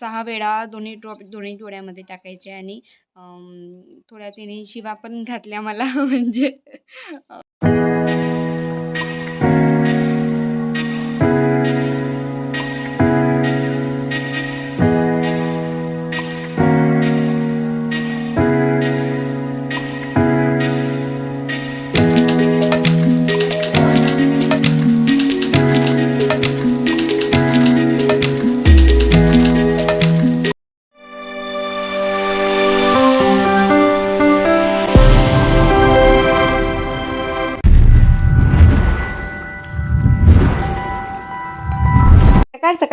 सहा वेळा दोन्ही ड्रॉप दोन्ही डोळ्यामध्ये टाकायचे आणि थोड्या तिने शिवा पण घातल्या मला म्हणजे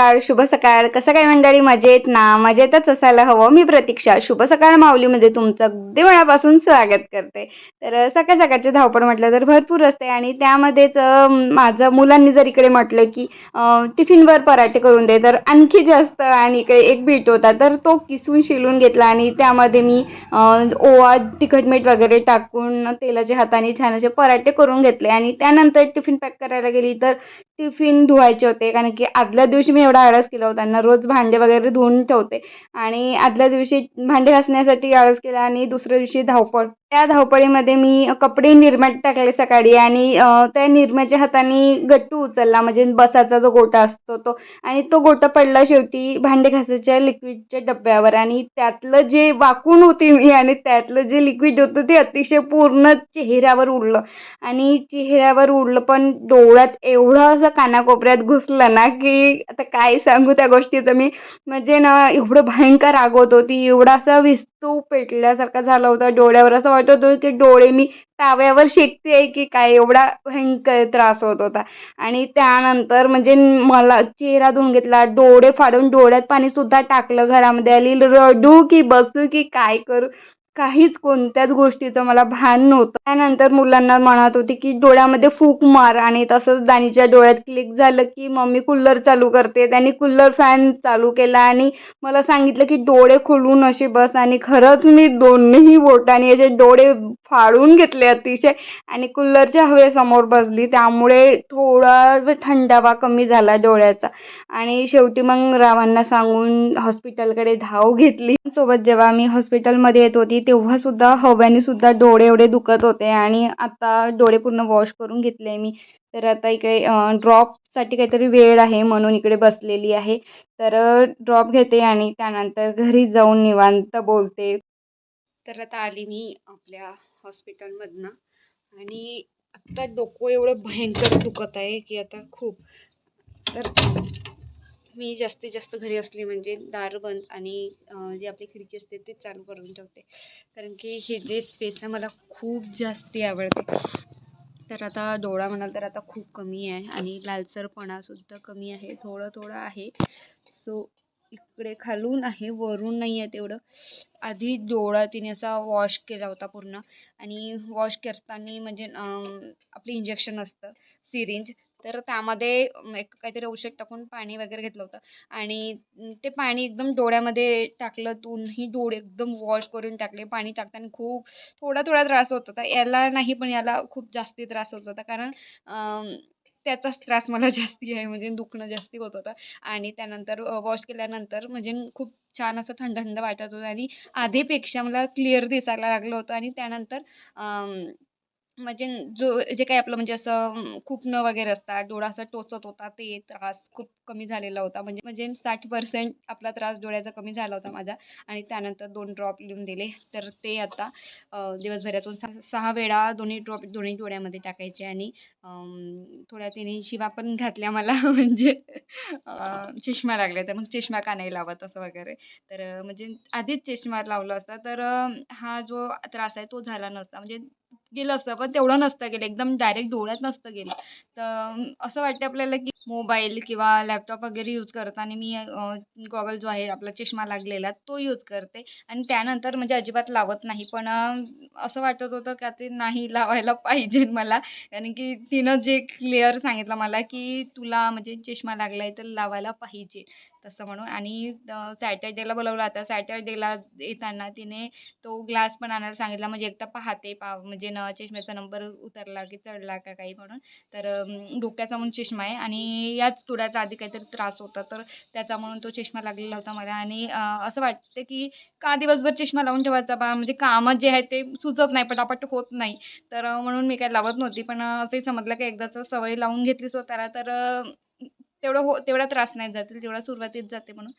सकाळ शुभ सकाळ कसं काय मंडळी? मजेत ना? मजेतच असायला हवं. मी प्रतीक्षा. शुभ सकाळ माऊलीमध्ये तुमचं अगदी मनापासून स्वागत करते. तर सकाळ सकाळची धावपळ म्हटलं तर भरपूर असते आणि त्यामध्येच माझं मुलांनी जर इकडे म्हटलं की टिफिनवर पराठे करून दे तर आणखी जास्त आणि इकडे एक बीट होता तर तो किसून शिलून घेतला आणि त्यामध्ये मी ओवा तिखट मीठ वगैरे टाकून तेलाच्या हाताने छान असे पराठे करून घेतले आणि त्यानंतर टिफिन पॅक करायला गेली तर टिफिन धुवायचे होते. कारण की आदल्या दिवशी मी एवढा आळस केला होता त्यांना रोज भांडे वगैरे धुवून ठेवते. आणि आदल्या दिवशी भांडे घासण्यासाठी आळस केला आणि दुसऱ्या दिवशी धावपळ त्या धावपळीमध्ये मी कपडे निरम्यात टाकले सकाळी आणि त्या निरम्याच्या हाताने गट्टू उचलला. म्हणजे बसाचा जो गोटा असतो तो. आणि तो गोटा पडला शेवटी भांडे घासायच्या लिक्विडच्या डब्यावर. आणि त्यातलं जे वाकून होती मी आणि त्यातलं जे लिक्विड होतं ते अतिशय पूर्ण चेहऱ्यावर उडलं. आणि चेहऱ्यावर उडलं पण डोळ्यात एवढं असं कानाकोपऱ्यात घुसलं ना की आता काय सांगू त्या गोष्टीचं मी. म्हणजे ना एवढं भयंकर राग होत होती. एवढा असा विस्तू पेटल्यासारखा झाला होता डोळ्यावर. असं वाटत होतं डोळे मी ताव्यावर शेकते की काय? एवढा भयंकर त्रास होत होता. आणि त्यानंतर म्हणजे मला चेहरा धुवून घेतला डोळे फाडून डोळ्यात पाणीसुद्धा टाकलं घरामध्ये. आली रडू की बसू की काय करू? काहीच कोणत्याच गोष्टीचं मला भान नव्हतं. त्यानंतर मुलांना म्हणत होती की डोळ्यामध्ये फूक मार आणि तसंच दानीच्या डोळ्यात क्लिक झालं की मम्मी कूलर चालू करते. त्यांनी कूलर फॅन चालू केला आणि मला सांगितलं की डोळे खोलून असे बस. आणि खरंच मी दोन्ही बोटाने असे डोळे फाडून घेतले अतिशय. आणि कूलरच्या हवेसमोर बसली. त्यामुळे थोडा थंडावा कमी झाला डोळ्याचा. आणि शेवटी मग रावांना सांगून हॉस्पिटलकडे धाव घेतली. सोबत जेव्हा मी हॉस्पिटलमध्ये येत होती तेव्हा सुद्धा हव्याने सुद्धा डोळे एवढे दुखत होते आणि आता डोळे पूर्ण वॉश करून घेतले मी. तर आता इकडे ड्रॉपसाठी काहीतरी वेळ आहे म्हणून इकडे बसलेली आहे. तर ड्रॉप घेते आणि त्यानंतर घरी जाऊन निवांत बोलते. तर आता आली मी आपल्या हॉस्पिटलमधनं आणि आत्ता डोकं एवढं भयंकर दुखत आहे की आता खूप. तर मी जास्तीत जास्त घरी असली म्हणजे दार बंद आणि जी आपली खिडकी असते ती चालू करून ठेवते. कारण की हे जे स्पेस आहे मला खूप जास्ती आवडते. तर आता डोळा म्हणाल तर आता खूप कमी आहे आणि लालसरपणासुद्धा कमी आहे थोडं थोडं आहे. सो इकडे खालून आहे वरून नाही आहे तेवढं. आधी डोळा तिने असा वॉश केला होता पूर्ण आणि वॉश करताना म्हणजे आपलं इंजेक्शन असतं सिरिंज तर त्यामध्ये एक काहीतरी औषध टाकून पाणी वगैरे घेतलं होतं. आणि ते पाणी एकदम डोळ्यामध्ये टाकलं दोन्ही डोळे एकदम वॉश करून टाकले पाणी टाकताना खूप थोडा थोडा त्रास होत होता. याला नाही पण याला खूप जास्ती त्रास होत होता. कारण त्याचाच त्रास मला जास्ती आहे म्हणजे दुखणं जास्ती होत होतं. आणि त्यानंतर वॉश केल्यानंतर म्हणजे खूप छान असं थंड थंड वाटत होतं. आणि आधीपेक्षा मला क्लिअर दिसायला लागलं होतं. आणि त्यानंतर म्हणजे जो जे काही आपलं म्हणजे असं अं, खुपणं वगैरे असतात डोळा असं टोचत होता ते त्रास खूप कमी झालेला होता. म्हणजे म्हणजे साठ पर्सेंट आपला त्रास डोळ्याचा कमी झाला होता माझा आणि त्यानंतर दोन ड्रॉप लिहून दिले. तर ते आता दिवसभरातून सहा सहा वेळा दोन्ही ड्रॉप दोन्ही डोळ्यामध्ये टाकायचे आणि थोड्या तिने शिवा पण घातल्या मला. म्हणजे चष्मा लागले तर मग चष्मा का नाही लावत असं वगैरे. तर म्हणजे आधीच चष्मा लावला असता. तर हा जो त्रास आहे तो झाला नसता. म्हणजे गेलं असतं पण तेवढं नसतं गेलं. एकदम डायरेक्ट डोळ्यात नसतं गेलं. तर असं वाटतं आपल्याला की मोबाईल किंवा लॅपटॉप वगैरे यूज करताना मी गॉगल जो आहे आपला चष्मा लागलेला तो यूज करते. आणि त्यानंतर म्हणजे अजिबात लावत नाही. पण असं वाटत होतं का ते नाही लावायला पाहिजे मला. कारण की तिनं जे क्लिअर सांगितलं मला की तुला म्हणजे चष्मा लागला आहे तर लावायला पाहिजे. तसं म्हणून. आणि सॅटर्डेला बोलवलं आता. सॅटर्डेला येताना तिने तो ग्लास पण आणायला सांगितला. म्हणजे एकदा पाहते पा म्हणजे न चष्म्याचा नंबर उतरला की चढला का काही म्हणून. तर डोक्याचा म्हणून चष्मा आहे. आणि याच तुड्याचा आधी काहीतरी त्रास होता. तर त्याचा म्हणून तो चष्मा लागलेला होता मला. आणि असं वाटतं की का दिवसभर चष्मा लावून ठेवायचा बा? म्हणजे कामं जे आहे ते सुचत नाही पटापट होत नाही. तर म्हणून मी काही लावत नव्हती. पण असंही समजलं की एकदाचं सवय लावून घेतली स्वतःला. तर तेवढं हो तेवढा त्रास नाही जातील तेवढा सुरुवातीत जाते म्हणून.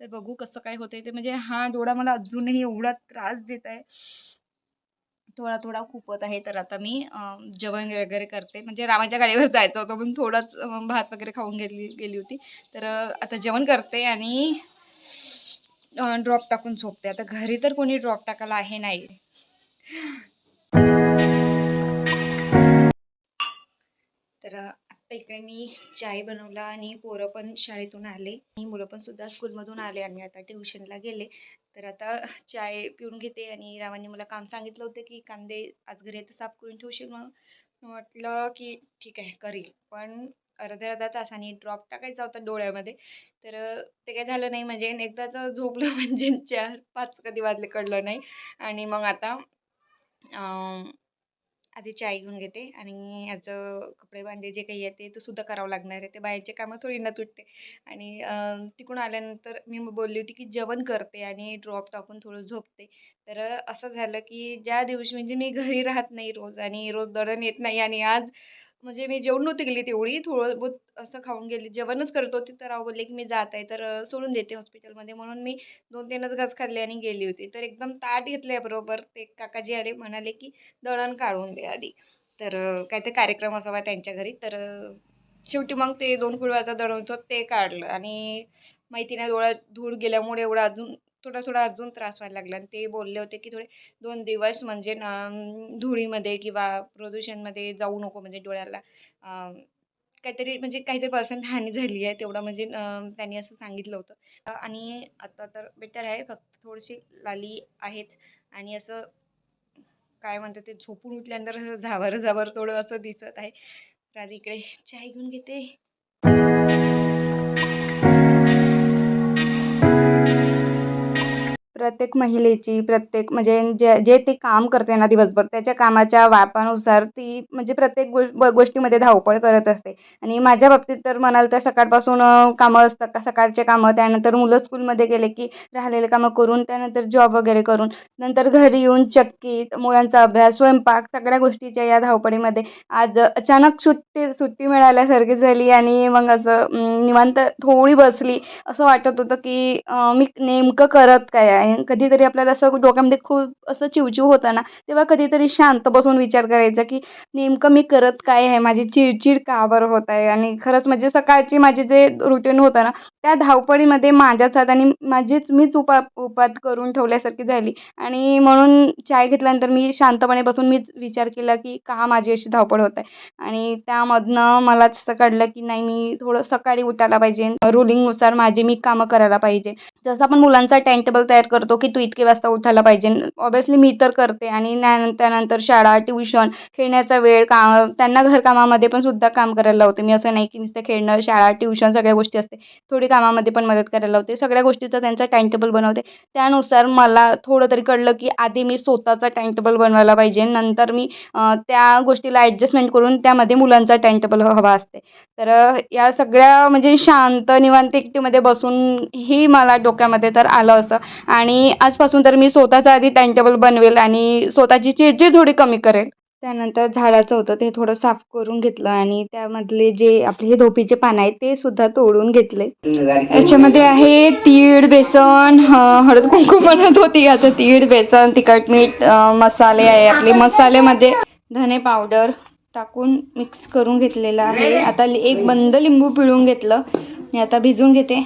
तर बघू कसं काय होतंय ते. म्हणजे हा डोळा मला अजूनही एवढा त्रास देत आहे. थोडा थोडा खूपत आहे. तर आता मी जेवण वगैरे करते. म्हणजे रामाच्या गाडीवर जायचं होतं म्हणून थोडाच भात वगैरे खाऊन गेली गेली होती. तर आता जेवण करते आणि ड्रॉप टाकून झोपते. आता घरी तर कोणी ड्रॉप टाकायला आहे नाही. तर तर इकडे मी चाय बनवला आणि पोरं पण शाळेतून आले. आणि मुलं पण सुद्धा स्कूलमधून आले आणि आता ट्युशनला गेले. तर आता चाय पिऊन घेते आणि रावांनी मला काम सांगितलं होतं की कांदे आज घरी आता साफ करून ठेवशील म्हणून. म्हटलं की ठीक आहे करील. पण अर्ध्या अर्धा तासाने ड्रॉप टाकायचा होता डोळ्यामध्ये. तर ते काय झालं नाही म्हणजे एकदाचं झोपलं म्हणजे चार पाच कधी वाजले कळलं नाही. आणि मग आता आधी चाय घेऊन घेते आणि याचं कपडे भांडे जे काही आहे ते तर सुद्धा करावं लागणार आहे. ते बाहेरचे कामं थोडी न तुटते. आणि तिकडून आल्यानंतर मी मग बोलली होती की जेवण करते आणि ड्रॉप टाकून थोडं झोपते. तर असं झालं की ज्या दिवशी म्हणजे मी घरी राहत नाही रोज आणि रोज दळण येत नाही आणि आज म्हणजे मी जेवण नव्हती गेली तेवढी थोडं बहुत असं खाऊन गेली. जेवणच करत होती तर राव बोलले की मी जात आहे तर सोडून देते हॉस्पिटलमध्ये. म्हणून मी दोन तीनच घास खाल्ले आणि गेली होती. तर एकदम ताट घेतले बरोबर. ते काकाजी आले म्हणाले की दळण काढून दे आधी. तर काय ते कार्यक्रम असावा त्यांच्या घरी. तर शेवटी मग ते दोन कुळवाचं दळण होतं ते काढलं. आणि माहिती नाही डोळ्यात धूळ गेल्यामुळे एवढं अजून थोडा थोडा अजून त्रास व्हायला लागला आणि ते बोलले होते की थोडे दोन दिवस म्हणजे ना धुळीमध्ये किंवा प्रदूषणमध्ये जाऊ नको म्हणजे डोळ्याला काहीतरी म्हणजे काहीतरी पर्सेंट हानी झाली आहे तेवढं म्हणजे त्यांनी असं सांगितलं होतं. आणि आता तर बेटर आहे फक्त थोडीशी लाली आहेत आणि असं काय म्हणतात ते झोपून उठल्यानंतर असं झावर झावर थोडं असं दिसत आहे. तर इकडे चाय घेऊन घेते. प्रत्येक महिलेची प्रत्येक म्हणजे जे जे ते काम करते ना दिवसभर त्याच्या कामाच्या व्यापानुसार ती म्हणजे प्रत्येक गो ब गोष्टीमध्ये धावपळ करत असते. आणि माझ्या बाबतीत तर म्हणाल तर सकाळपासून कामं असतात का सकाळचे कामं त्यानंतर मुलं स्कूलमध्ये गेले की राहिलेले कामं करून त्यानंतर जॉब वगैरे करून नंतर घरी येऊन चक्की मुलांचा अभ्यास स्वयंपाक सगळ्या गोष्टीच्या या धावपळीमध्ये आज अचानक सुट्टी सुट्टी मिळाल्यासारखी झाली आणि मग असं निवांत थोडी बसली असं वाटत होतं की मी नेमकं करत काय आहे? कधीतरी आपल्याला असं डोक्यामध्ये खूप असं चिवचिव होतं ना तेव्हा कधीतरी शांत बसून विचार करायचा की नेमकं मी करत काय आहे? माझी चिडचिड का बरं होत आहे आणि खरंच म्हणजे सकाळची माझे जे रुटीन होतं ना त्या धावपळीमध्ये माझ्याच हात आणि माझीच मीच उपा उपात करून ठेवल्यासारखी झाली. आणि म्हणून चाय घेतल्यानंतर मी शांतपणे बसून मीच विचार केला की का माझी अशी धावपळ होत आहे? आणि त्यामधनं मला असं कळलं की नाही मी थोडं सकाळी उठायला पाहिजे. रुलिंगनुसार माझी मी कामं करायला पाहिजे. जसं आपण मुलांचा टाइम टेबल तयार करतो की तू इतके वाजता उठायला पाहिजे. ऑब्वियसली मी तर करते आणि त्यानंतर शाळा ट्युशन खेळण्याचा वेळ का त्यांना घरकामामध्ये पण सुद्धा काम करायला लावते. मी असं नाही की नुसतं खेळणं शाळा ट्युशन सगळ्या गोष्टी असते. थोडी कामामध्ये पण मदत करायला लावते. सगळ्या गोष्टीचा त्यांचा टाइम टेबल बनवते. त्यानुसार मला थोडं तरी कळलं की आधी मी स्वतःचा टाइम टेबल बनवायला पाहिजे. नंतर मी त्या गोष्टीला ॲडजस्टमेंट करून त्यामध्ये मुलांचा टाइम टेबल हवा असते. तर या सगळ्या म्हणजे शांत निवांत एकटीमध्ये बसून ही मला डोक्यामध्ये तर आलं असं. आणि आणि आजपासून तर मी स्वतःचा आधी टाइम टेबल बनवेल आणि स्वतःची चिडचिड थोडी कमी करेल. त्यानंतर झाडाचं होतं ते थोडं साफ करून घेतलं आणि त्यामधले जे आपले हे धोपीचे पानं आहेत ते सुद्धा तोडून घेतले. याच्यामध्ये आहे तीळ बेसन हळद कुंकू बनत होती. आता तीळ बेसन तिखट मीठ मसाले आहे आपले. मसाल्यामध्ये धने पावडर टाकून मिक्स करून घेतलेलं आहे. आता एक बंद लिंबू पिळून घेतलं. मी आता भिजून घेते.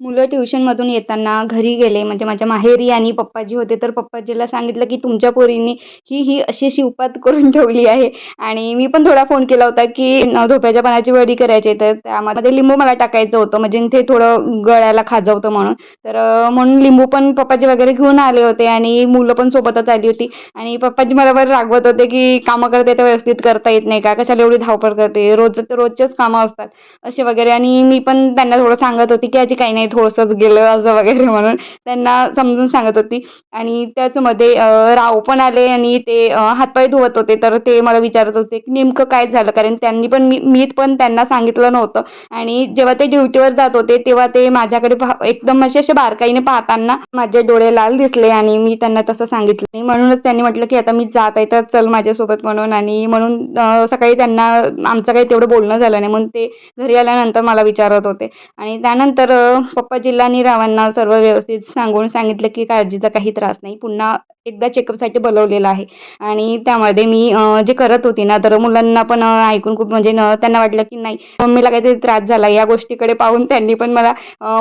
मुलं ट्युशनमधून येताना घरी गेले म्हणजे माझ्या माहेरी आणि पप्पाजी होते तर पप्पाजीला सांगितलं की तुमच्या पोरींनी ही ही अशी शिवपात करून ठेवली आहे. आणि मी पण थोडा फोन केला होता की धोप्याच्या पानाची वडी करायची आहे, तर त्यामध्ये लिंबू मला टाकायचं होतं म्हणजे ते थोडं गळ्याला खाजवतं म्हणून. तर म्हणून लिंबू पण पप्पाजी वगैरे घेऊन आले होते आणि मुलं पण सोबतच आली होती. आणि पप्पाजी मला बरं रागवत होते की कामं करते तर व्यवस्थित करता येत नाही का? कशाला एवढी धावपळ करते? रोज रोजचेच कामं असतात असे वगैरे. आणि मी पण त्यांना थोडं सांगत होती की आजी काही नाही नाही थोडंसंच गेलं असं वगैरे म्हणून त्यांना समजून सांगत होती. आणि त्याचमध्ये राव पण आले आणि ते हातपाय धुवत होते. तर ते मला विचारत होते की नेमकं काय झालं? कारण त्यांनी पण मी मी पण त्यांना सांगितलं नव्हतं. आणि जेव्हा ते ड्युटीवर जात होते तेव्हा ते माझ्याकडे एकदम असे असे बारकाईने पाहताना माझे डोळे लाल दिसले आणि मी त्यांना तसं सांगितलं. म्हणूनच त्यांनी म्हटलं की आता मी जात आहे तर चल माझ्यासोबत म्हणून. आणि म्हणून सकाळी त्यांना आमचं काही तेवढं बोलणं झालं नाही म्हणून ते घरी आल्यानंतर मला विचारत होते. आणि त्यानंतर पप्पा पप्पाजीला रावांना सर्व व्यवस्थित सांगून सांगितलं की काळजीचा काही त्रास नाही. पुन्हा एकदा चेकअपसाठी बोलवलेलं आहे. आणि त्यामध्ये मी जे करत होती ना तर मुलांना पण ऐकून खूप म्हणजे न त्यांना वाटलं की नाही मम्मीला काहीतरी त्रास झाला. या गोष्टीकडे पाहून त्यांनी पण मला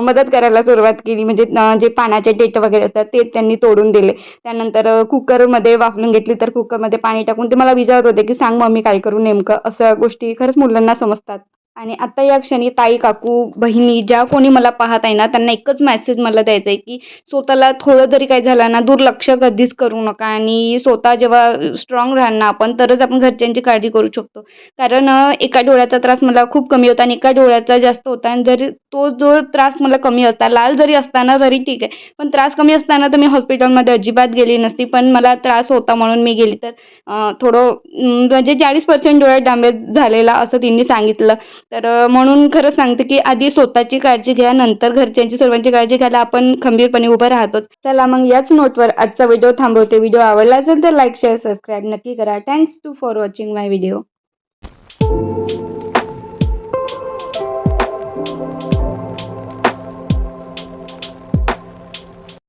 मदत करायला सुरुवात केली. म्हणजे जे पाण्याचे डेट वगैरे असतात ते त्यांनी तोडून दिले. त्यानंतर कुकरमध्ये वाफलून घेतली. तर कुकरमध्ये पाणी टाकून ते मला विचारत होते की सांग मम्मी काय करू नेमकं? असं गोष्टी खरंच मुलांना समजतात. आणि आता या क्षणी ताई काकू बहिणी ज्या कोणी मला पाहत आहे ना त्यांना एकच मेसेज मला द्यायचा आहे की स्वतःला थोडं जरी काही झालं ना दुर्लक्ष कधीच करू नका. आणि स्वतः जेव्हा स्ट्रॉंग राहाल ना आपण तरच आपण घरच्यांची काळजी करू शकतो. कारण एका डोळ्याचा त्रास मला खूप कमी होता आणि एका डोळ्याचा जास्त होता. आणि जरी तो जो त्रास मला कमी असता लाल जरी असताना तरी ठीक आहे. पण त्रास कमी असताना तर मी हॉस्पिटलमध्ये अजिबात गेली नसती. पण मला त्रास होता म्हणून मी गेली. तर थोडं म्हणजे चाळीस पर्सेंट डोळ्यात डॅमेज झालेला असं त्यांनी सांगितलं. तर म्हणून खरं सांगते की आधी स्वतःची काळजी घ्या नंतर घरच्यांची सर्वांची काळजी घ्यायला आपण खंबीरपणे उभं राहतो. चला मग याच नोटवर आजचा व्हिडिओ थांबवते. व्हिडिओ आवडला असेल तर लाईक शेअर सबस्क्राईब नक्की करा. Thanks to for watching my video